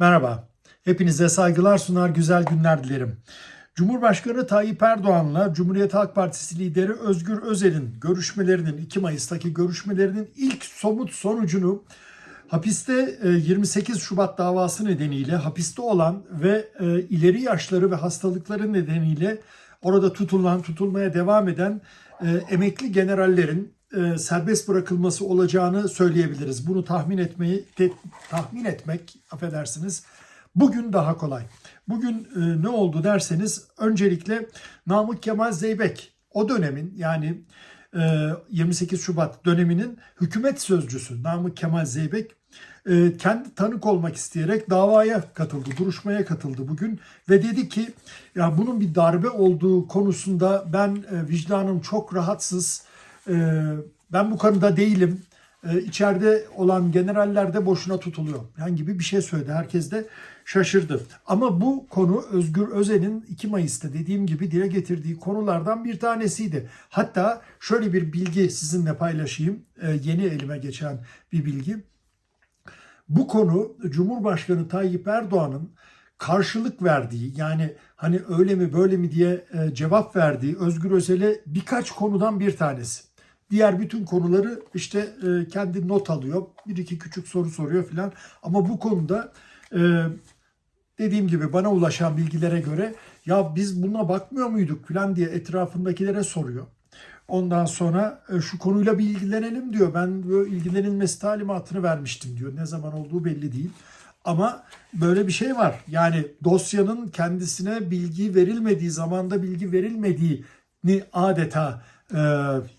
Merhaba, hepinize saygılar sunar, güzel günler dilerim. Cumhurbaşkanı Tayyip Erdoğan'la Cumhuriyet Halk Partisi lideri Özgür Özel'in görüşmelerinin 2 Mayıs'taki görüşmelerinin ilk somut sonucunu hapiste e, 28 Şubat davası nedeniyle hapiste olan ve e, ileri yaşları ve hastalıkları nedeniyle orada tutulan, tutulmaya devam eden e, emekli generallerin e, serbest bırakılması olacağını söyleyebiliriz. Bunu tahmin etmeyi te- tahmin etmek affedersiniz bugün daha kolay. Bugün e, ne oldu derseniz öncelikle Namık Kemal Zeybek o dönemin yani e, 28 Şubat döneminin hükümet sözcüsü Namık Kemal Zeybek e, kendi tanık olmak isteyerek davaya katıldı, duruşmaya katıldı bugün ve dedi ki ya bunun bir darbe olduğu konusunda ben e, vicdanım çok rahatsız, ben bu konuda değilim. E, içeride olan generaller de boşuna tutuluyor. Yani gibi bir şey söyledi. Herkes de şaşırdı. Ama bu konu Özgür Özel'in 2 Mayıs'ta dediğim gibi dile getirdiği konulardan bir tanesiydi. Hatta şöyle bir bilgi sizinle paylaşayım. E, yeni elime geçen bir bilgi. Bu konu Cumhurbaşkanı Tayyip Erdoğan'ın karşılık verdiği yani hani öyle mi böyle mi diye e, cevap verdiği Özgür Özel'e birkaç konudan bir tanesi. Diğer bütün konuları işte e, kendi not alıyor. Bir iki küçük soru soruyor filan. Ama bu konuda e, dediğim gibi bana ulaşan bilgilere göre ya biz buna bakmıyor muyduk filan diye etrafındakilere soruyor. Ondan sonra e, şu konuyla bir ilgilenelim diyor. Ben diyor, ilgilenilmesi talimatını vermiştim diyor. Ne zaman olduğu belli değil. Ama böyle bir şey var. Yani dosyanın kendisine bilgi verilmediği zamanda bilgi verilmediğini adeta e,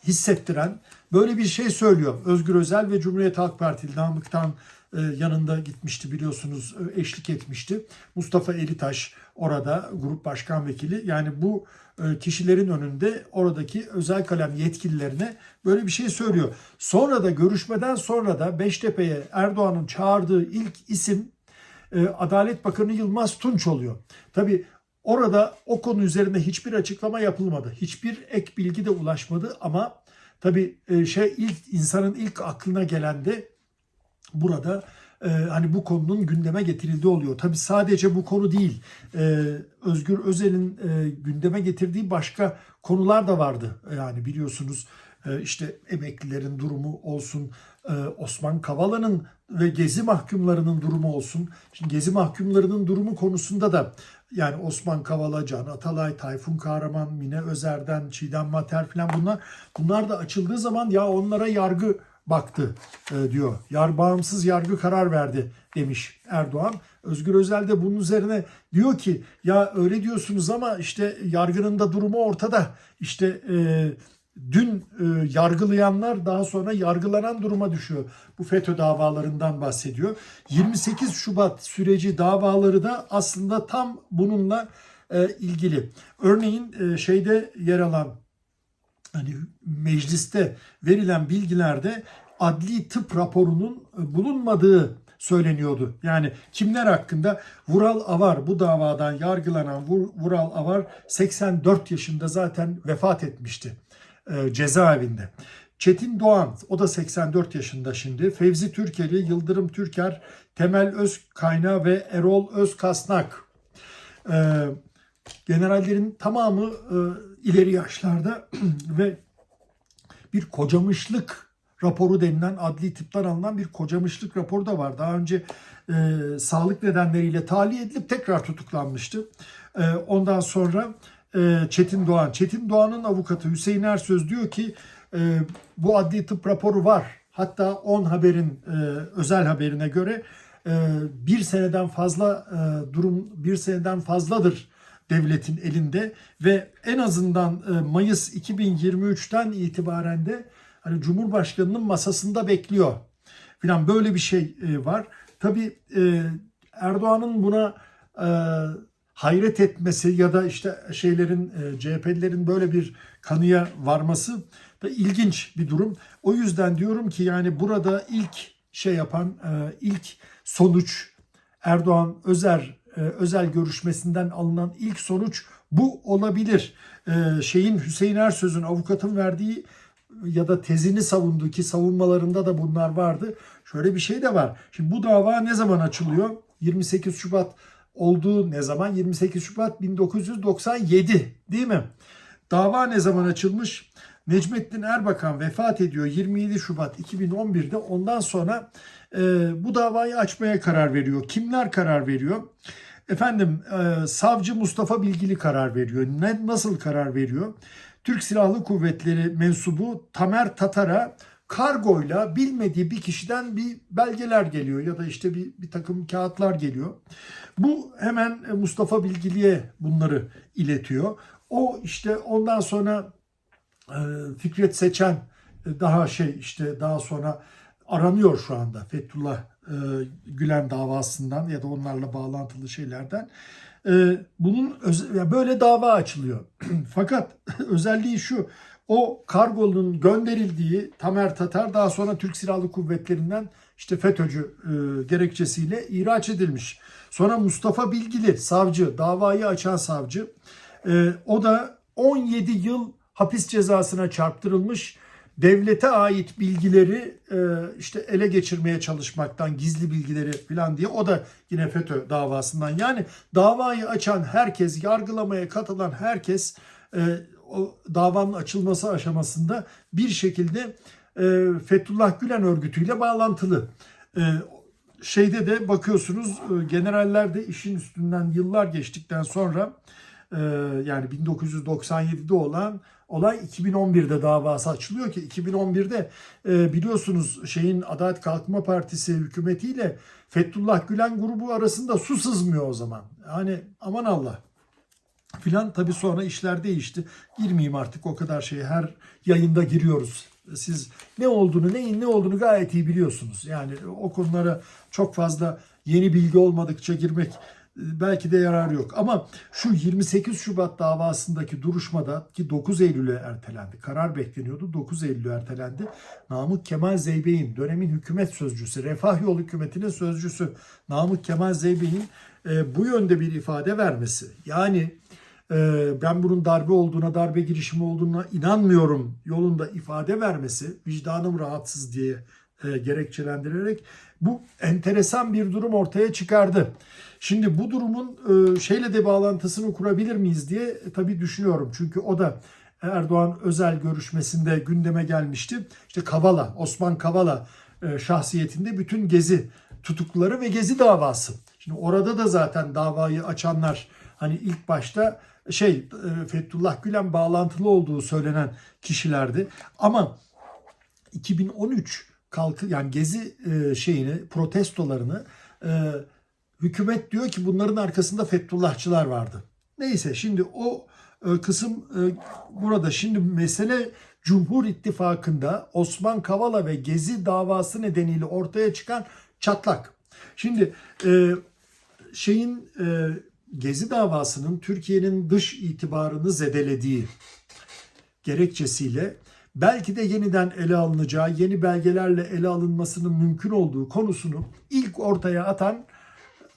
hissettiren böyle bir şey söylüyor. Özgür Özel ve Cumhuriyet Halk Partili Namık'tan e, yanında gitmişti biliyorsunuz e, eşlik etmişti. Mustafa Elitaş orada grup başkan vekili. Yani bu e, kişilerin önünde oradaki özel kalem yetkililerine böyle bir şey söylüyor. Sonra da görüşmeden sonra da Beştepe'ye Erdoğan'ın çağırdığı ilk isim Adalet Bakanı Yılmaz Tunç oluyor. Tabi orada o konu üzerinde hiçbir açıklama yapılmadı. Hiçbir ek bilgi de ulaşmadı ama tabi şey ilk insanın ilk aklına gelen de burada e, hani bu konunun gündeme getirildiği oluyor. Tabi sadece bu konu değil. E, Özgür Özel'in e, gündeme getirdiği başka konular da vardı. Yani biliyorsunuz e, işte emeklilerin durumu olsun, e, Osman Kavala'nın ve Gezi mahkumlarının durumu olsun. Şimdi Gezi mahkumlarının durumu konusunda da yani Osman Kavala, Can Atalay, Tayfun Kahraman, Mine Özer'den, Çiğdem Mater falan bunlar bunlar da açıldığı zaman ya onlara yargı baktı e, diyor. Yar bağımsız yargı karar verdi demiş Erdoğan. Özgür Özel de bunun üzerine diyor ki ya öyle diyorsunuz ama işte yargının da durumu ortada. İşte e, dün e, yargılayanlar daha sonra yargılanan duruma düşüyor. Bu FETÖ davalarından bahsediyor. 28 Şubat süreci davaları da aslında tam bununla e, ilgili. Örneğin e, şeyde yer alan hani mecliste verilen bilgilerde adli tıp raporunun e, bulunmadığı söyleniyordu. Yani kimler hakkında? Vural Avar bu davadan yargılanan Vur- Vural Avar 84 yaşında zaten vefat etmişti e, cezaevinde. Çetin Doğan o da 84 yaşında şimdi. Fevzi Türkeli, Yıldırım Türker, Temel Özkayna ve Erol Özkasnak. E, generallerin tamamı e, ileri yaşlarda ve bir kocamışlık raporu denilen adli tıptan alınan bir kocamışlık raporu da var. Daha önce e, sağlık nedenleriyle tahliye edilip tekrar tutuklanmıştı. E, ondan sonra Çetin Doğan. Çetin Doğan'ın avukatı Hüseyin Ersöz diyor ki e, bu adli tıp raporu var. Hatta 10 haberin e, özel haberine göre e, bir seneden fazla durum bir seneden fazladır devletin elinde ve en azından Mayıs 2023'ten itibaren de hani Cumhurbaşkanının masasında bekliyor. Falan böyle bir şey var. Tabii Erdoğan'ın buna hayret etmesi ya da işte şeylerin e, CHP'lilerin böyle bir kanıya varması da ilginç bir durum. O yüzden diyorum ki yani burada ilk şey yapan e, ilk sonuç Erdoğan Özer e, özel görüşmesinden alınan ilk sonuç bu olabilir. E, şeyin Hüseyin Ersöz'ün avukatın verdiği ya da tezini savunduğu ki savunmalarında da bunlar vardı. Şöyle bir şey de var. Şimdi bu dava ne zaman açılıyor? 28 Şubat olduğu ne zaman? 28 Şubat 1997 değil mi? Dava ne zaman açılmış? Necmettin Erbakan vefat ediyor 27 Şubat 2011'de. Ondan sonra e, bu davayı açmaya karar veriyor. Kimler karar veriyor? Efendim e, savcı Mustafa Bilgili karar veriyor. Ne nasıl karar veriyor? Türk Silahlı Kuvvetleri mensubu Tamer Tatar'a kargoyla bilmediği bir kişiden bir belgeler geliyor ya da işte bir, bir takım kağıtlar geliyor. Bu hemen e, Mustafa Bilgili'ye bunları iletiyor. O işte ondan sonra e, Fikret Seçen e, daha şey işte daha sonra aranıyor şu anda Fethullah Gülen davasından ya da onlarla bağlantılı şeylerden. Bunun böyle dava açılıyor. Fakat özelliği şu. O kargonun gönderildiği Tamer Tatar daha sonra Türk Silahlı Kuvvetleri'nden işte FETÖ'cü e, gerekçesiyle ihraç edilmiş. Sonra Mustafa Bilgili savcı, davayı açan savcı. e, o da 17 yıl hapis cezasına çarptırılmış devlete ait bilgileri e, işte ele geçirmeye çalışmaktan gizli bilgileri falan diye o da yine FETÖ davasından yani davayı açan herkes yargılamaya katılan herkes e, davanın açılması aşamasında bir şekilde e, Fethullah Gülen örgütüyle bağlantılı. E, şeyde de bakıyorsunuz e, generaller de işin üstünden yıllar geçtikten sonra e, yani 1997'de olan olay 2011'de davası açılıyor ki 2011'de e, biliyorsunuz şeyin Adalet Kalkınma Partisi hükümetiyle Fethullah Gülen grubu arasında su sızmıyor o zaman. Yani aman Allah filan tabii sonra işler değişti. Girmeyeyim artık o kadar şeye her yayında giriyoruz. Siz ne olduğunu neyin ne olduğunu gayet iyi biliyorsunuz. Yani o konulara çok fazla yeni bilgi olmadıkça girmek e, belki de yararı yok. Ama şu 28 Şubat davasındaki duruşmada ki 9 Eylül'e ertelendi. Karar bekleniyordu. 9 Eylül'e ertelendi. Namık Kemal Zeybek'in dönemin hükümet sözcüsü, Refah Yol hükümetinin sözcüsü Namık Kemal Zeybek'in e, bu yönde bir ifade vermesi. Yani ben bunun darbe olduğuna, darbe girişimi olduğuna inanmıyorum yolunda ifade vermesi, vicdanım rahatsız diye e, gerekçelendirerek bu enteresan bir durum ortaya çıkardı. Şimdi bu durumun e, şeyle de bağlantısını kurabilir miyiz diye e, tabii düşünüyorum. Çünkü o da Erdoğan özel görüşmesinde gündeme gelmişti. İşte Kavala, Osman Kavala şahsiyetinde bütün gezi tutukluları ve gezi davası. Şimdi orada da zaten davayı açanlar hani ilk başta şey e, Fethullah Gülen bağlantılı olduğu söylenen kişilerdi. Ama 2013 kalkı yani gezi e, şeyini protestolarını e, hükümet diyor ki bunların arkasında Fethullahçılar vardı. Neyse şimdi o kısım burada şimdi mesele Cumhur İttifakı'nda Osman Kavala ve Gezi davası nedeniyle ortaya çıkan çatlak. Şimdi şeyin Gezi davasının Türkiye'nin dış itibarını zedelediği gerekçesiyle belki de yeniden ele alınacağı, yeni belgelerle ele alınmasının mümkün olduğu konusunu ilk ortaya atan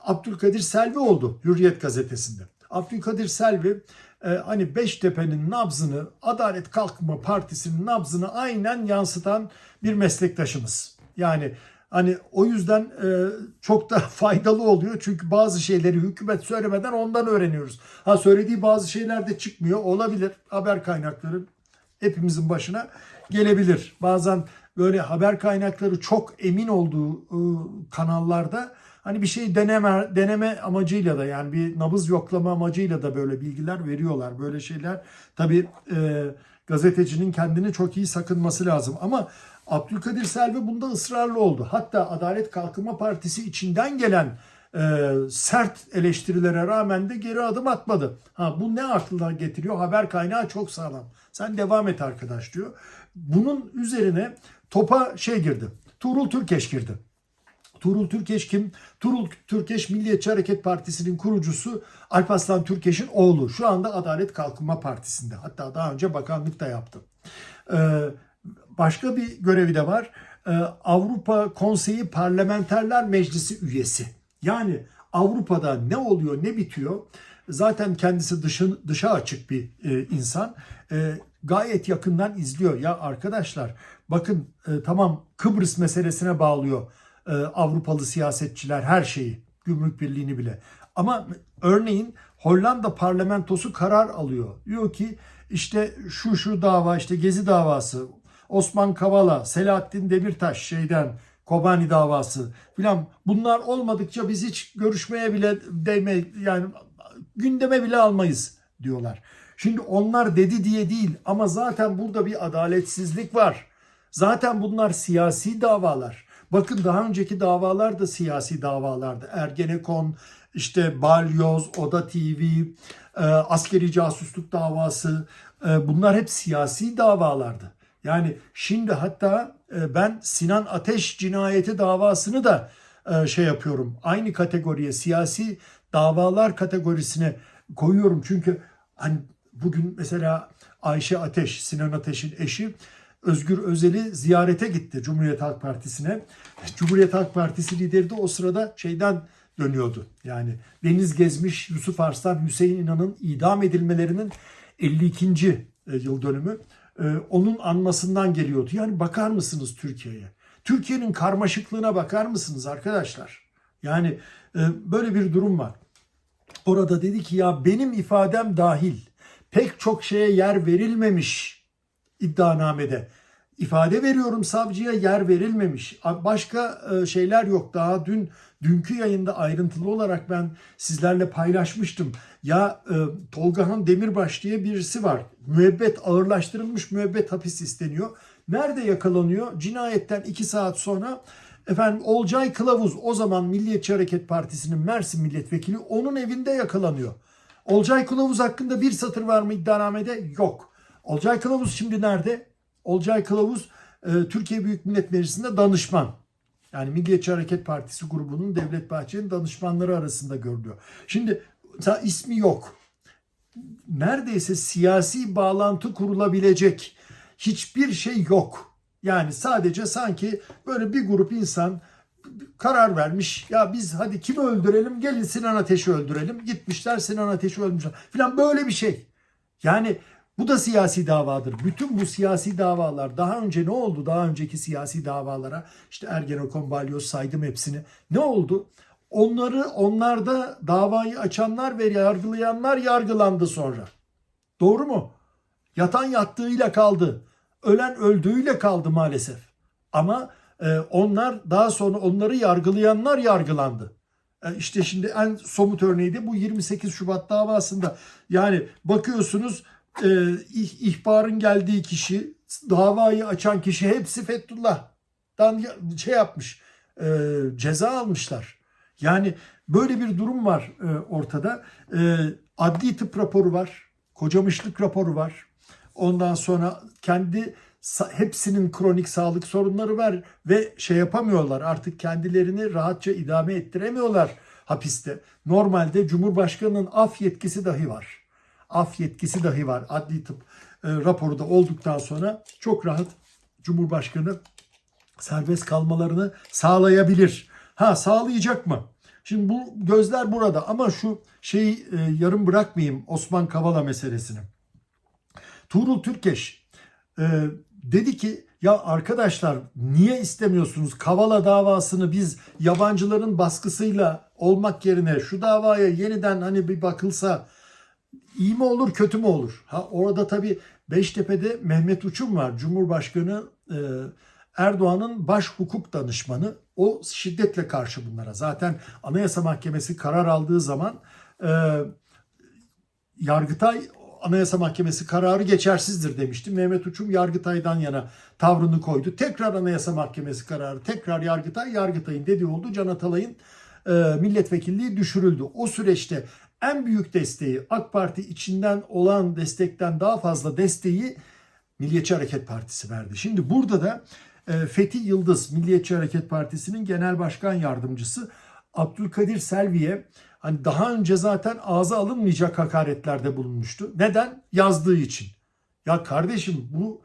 Abdülkadir Selvi oldu Hürriyet gazetesinde. Abdülkadir Selvi e, hani Beştepe'nin nabzını, Adalet Kalkınma Partisi'nin nabzını aynen yansıtan bir meslektaşımız. Yani hani o yüzden e, çok da faydalı oluyor. Çünkü bazı şeyleri hükümet söylemeden ondan öğreniyoruz. Ha söylediği bazı şeyler de çıkmıyor. Olabilir. Haber kaynakları hepimizin başına gelebilir. Bazen böyle haber kaynakları çok emin olduğu e, kanallarda hani bir şey deneme deneme amacıyla da yani bir nabız yoklama amacıyla da böyle bilgiler veriyorlar. Böyle şeyler tabii e, gazetecinin kendini çok iyi sakınması lazım. Ama Abdülkadir Selvi bunda ısrarlı oldu. Hatta Adalet Kalkınma Partisi içinden gelen e, sert eleştirilere rağmen de geri adım atmadı. Ha bu ne aklına getiriyor? Haber kaynağı çok sağlam. Sen devam et arkadaş diyor. Bunun üzerine topa şey girdi. Tuğrul Türkeş girdi. Tuğrul Türkeş kim? Tuğrul Türkeş Milliyetçi Hareket Partisi'nin kurucusu Alparslan Türkeş'in oğlu. Şu anda Adalet Kalkınma Partisi'nde. Hatta daha önce bakanlık da yaptı. Ee, başka bir görevi de var. Ee, Avrupa Konseyi Parlamenterler Meclisi üyesi. Yani Avrupa'da ne oluyor ne bitiyor zaten kendisi dışın, dışa açık bir e, insan. E, gayet yakından izliyor. Ya arkadaşlar bakın e, tamam Kıbrıs meselesine bağlıyor Avrupalı siyasetçiler her şeyi. gümrük birliğini bile. Ama örneğin Hollanda parlamentosu karar alıyor. Diyor ki işte şu şu dava işte Gezi davası, Osman Kavala, Selahattin Demirtaş şeyden Kobani davası filan bunlar olmadıkça biz hiç görüşmeye bile değme yani gündeme bile almayız diyorlar. Şimdi onlar dedi diye değil ama zaten burada bir adaletsizlik var. Zaten bunlar siyasi davalar. Bakın daha önceki davalar da siyasi davalardı. Ergenekon, işte Balyoz, Oda TV, e, askeri casusluk davası e, bunlar hep siyasi davalardı. Yani şimdi hatta e, ben Sinan Ateş cinayeti davasını da e, şey yapıyorum. Aynı kategoriye siyasi davalar kategorisine koyuyorum. Çünkü hani bugün mesela Ayşe Ateş, Sinan Ateş'in eşi Özgür Özel'i ziyarete gitti Cumhuriyet Halk Partisi'ne. Cumhuriyet Halk Partisi lideri de o sırada şeyden dönüyordu. Yani Deniz Gezmiş, Yusuf Arslan, Hüseyin İnan'ın idam edilmelerinin 52. yıl dönümü e, onun anmasından geliyordu. Yani bakar mısınız Türkiye'ye? Türkiye'nin karmaşıklığına bakar mısınız arkadaşlar? Yani e, böyle bir durum var. Orada dedi ki ya benim ifadem dahil pek çok şeye yer verilmemiş iddianamede. İfade veriyorum savcıya yer verilmemiş. Başka e, şeyler yok. Daha dün dünkü yayında ayrıntılı olarak ben sizlerle paylaşmıştım. Ya e, Tolgahan Demirbaş diye birisi var. Müebbet ağırlaştırılmış müebbet hapis isteniyor. Nerede yakalanıyor? Cinayetten iki saat sonra efendim Olcay Kılavuz o zaman Milliyetçi Hareket Partisi'nin Mersin milletvekili onun evinde yakalanıyor. Olcay Kılavuz hakkında bir satır var mı iddianamede? Yok. Olcay Kılavuz şimdi nerede? Olcay Kılavuz e, Türkiye Büyük Millet Meclisi'nde danışman. Yani Milliyetçi Hareket Partisi grubunun Devlet Bahçeli'nin danışmanları arasında görülüyor. Şimdi ismi yok. Neredeyse siyasi bağlantı kurulabilecek hiçbir şey yok. Yani sadece sanki böyle bir grup insan karar vermiş. Ya biz hadi kimi öldürelim? Gelin Sinan Ateş'i öldürelim. Gitmişler Sinan Ateş'i öldürmüşler. Filan böyle bir şey. Yani bu da siyasi davadır. Bütün bu siyasi davalar daha önce ne oldu? Daha önceki siyasi davalara işte Ergenekon, Balyoz saydım hepsini. Ne oldu? Onları onlarda davayı açanlar ve yargılayanlar yargılandı sonra. Doğru mu? Yatan yattığıyla kaldı. Ölen öldüğüyle kaldı maalesef. Ama e, onlar daha sonra onları yargılayanlar yargılandı. E, işte şimdi en somut örneği de bu 28 Şubat davasında. Yani bakıyorsunuz e, ihbarın geldiği kişi, davayı açan kişi hepsi Fethullah'dan şey yapmış, e, ceza almışlar. Yani böyle bir durum var e, ortada. E, adli tıp raporu var, kocamışlık raporu var. Ondan sonra kendi hepsinin kronik sağlık sorunları var ve şey yapamıyorlar artık kendilerini rahatça idame ettiremiyorlar hapiste. Normalde Cumhurbaşkanı'nın af yetkisi dahi var af yetkisi dahi var. Adli tıp e, raporu da olduktan sonra çok rahat Cumhurbaşkanı serbest kalmalarını sağlayabilir. Ha sağlayacak mı? Şimdi bu gözler burada ama şu şeyi e, yarım bırakmayayım Osman Kavala meselesini. Tuğrul Türkeş e, dedi ki ya arkadaşlar niye istemiyorsunuz Kavala davasını biz yabancıların baskısıyla olmak yerine şu davaya yeniden hani bir bakılsa iyi mi olur kötü mü olur? Ha orada tabii Beştepe'de Mehmet Uçum var. Cumhurbaşkanı e, Erdoğan'ın baş hukuk danışmanı. O şiddetle karşı bunlara. Zaten Anayasa Mahkemesi karar aldığı zaman e, Yargıtay Anayasa Mahkemesi kararı geçersizdir demişti. Mehmet Uçum Yargıtay'dan yana tavrını koydu. Tekrar Anayasa Mahkemesi kararı, tekrar Yargıtay, Yargıtay'ın dediği oldu. Can Atalay'ın e, milletvekilliği düşürüldü. O süreçte en büyük desteği AK Parti içinden olan destekten daha fazla desteği Milliyetçi Hareket Partisi verdi. Şimdi burada da e, Fethi Yıldız Milliyetçi Hareket Partisi'nin genel başkan yardımcısı Abdülkadir Selvi'ye hani daha önce zaten ağza alınmayacak hakaretlerde bulunmuştu. Neden? Yazdığı için. Ya kardeşim bu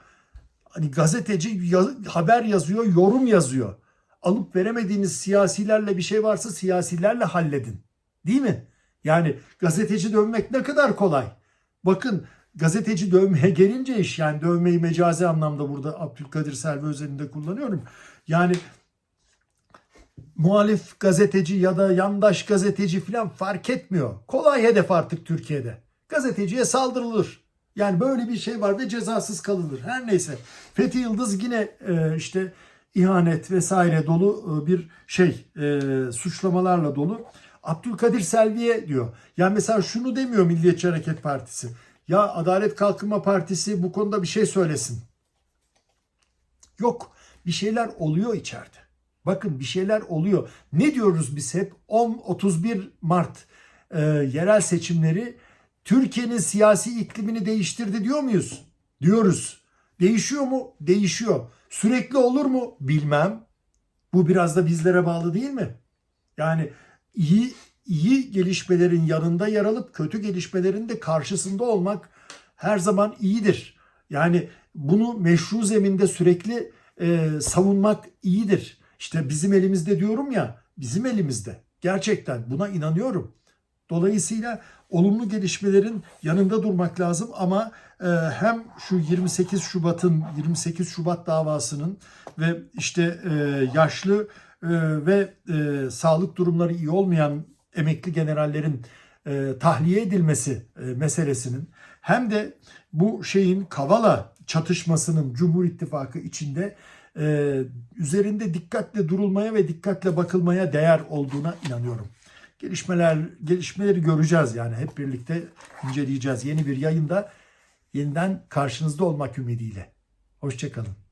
hani gazeteci yaz, haber yazıyor, yorum yazıyor. Alıp veremediğiniz siyasilerle bir şey varsa siyasilerle halledin. Değil mi? Yani gazeteci dövmek ne kadar kolay. Bakın gazeteci dövmeye gelince iş yani dövmeyi mecazi anlamda burada Abdülkadir Selvi özelinde kullanıyorum. Yani muhalif gazeteci ya da yandaş gazeteci falan fark etmiyor. Kolay hedef artık Türkiye'de. Gazeteciye saldırılır. Yani böyle bir şey var ve cezasız kalınır. Her neyse. Fethi Yıldız yine e, işte ihanet vesaire dolu e, bir şey e, suçlamalarla dolu. Abdülkadir Selvi'ye diyor. Ya mesela şunu demiyor Milliyetçi Hareket Partisi. Ya Adalet Kalkınma Partisi bu konuda bir şey söylesin. Yok. Bir şeyler oluyor içeride. Bakın bir şeyler oluyor. Ne diyoruz biz hep? 10-31 Mart e, yerel seçimleri Türkiye'nin siyasi iklimini değiştirdi diyor muyuz? Diyoruz. Değişiyor mu? Değişiyor. Sürekli olur mu? Bilmem. Bu biraz da bizlere bağlı değil mi? Yani iyi iyi gelişmelerin yanında yer alıp kötü gelişmelerin de karşısında olmak her zaman iyidir. Yani bunu meşru zeminde sürekli e, savunmak iyidir. İşte bizim elimizde diyorum ya, bizim elimizde. Gerçekten buna inanıyorum. Dolayısıyla olumlu gelişmelerin yanında durmak lazım ama e, hem şu 28 Şubat'ın 28 Şubat davasının ve işte e, yaşlı ve e, sağlık durumları iyi olmayan emekli generallerin e, tahliye edilmesi e, meselesinin hem de bu şeyin Kavala çatışmasının Cumhur İttifakı içinde e, üzerinde dikkatle durulmaya ve dikkatle bakılmaya değer olduğuna inanıyorum. Gelişmeler gelişmeleri göreceğiz yani hep birlikte inceleyeceğiz. Yeni bir yayında yeniden karşınızda olmak ümidiyle. Hoşçakalın.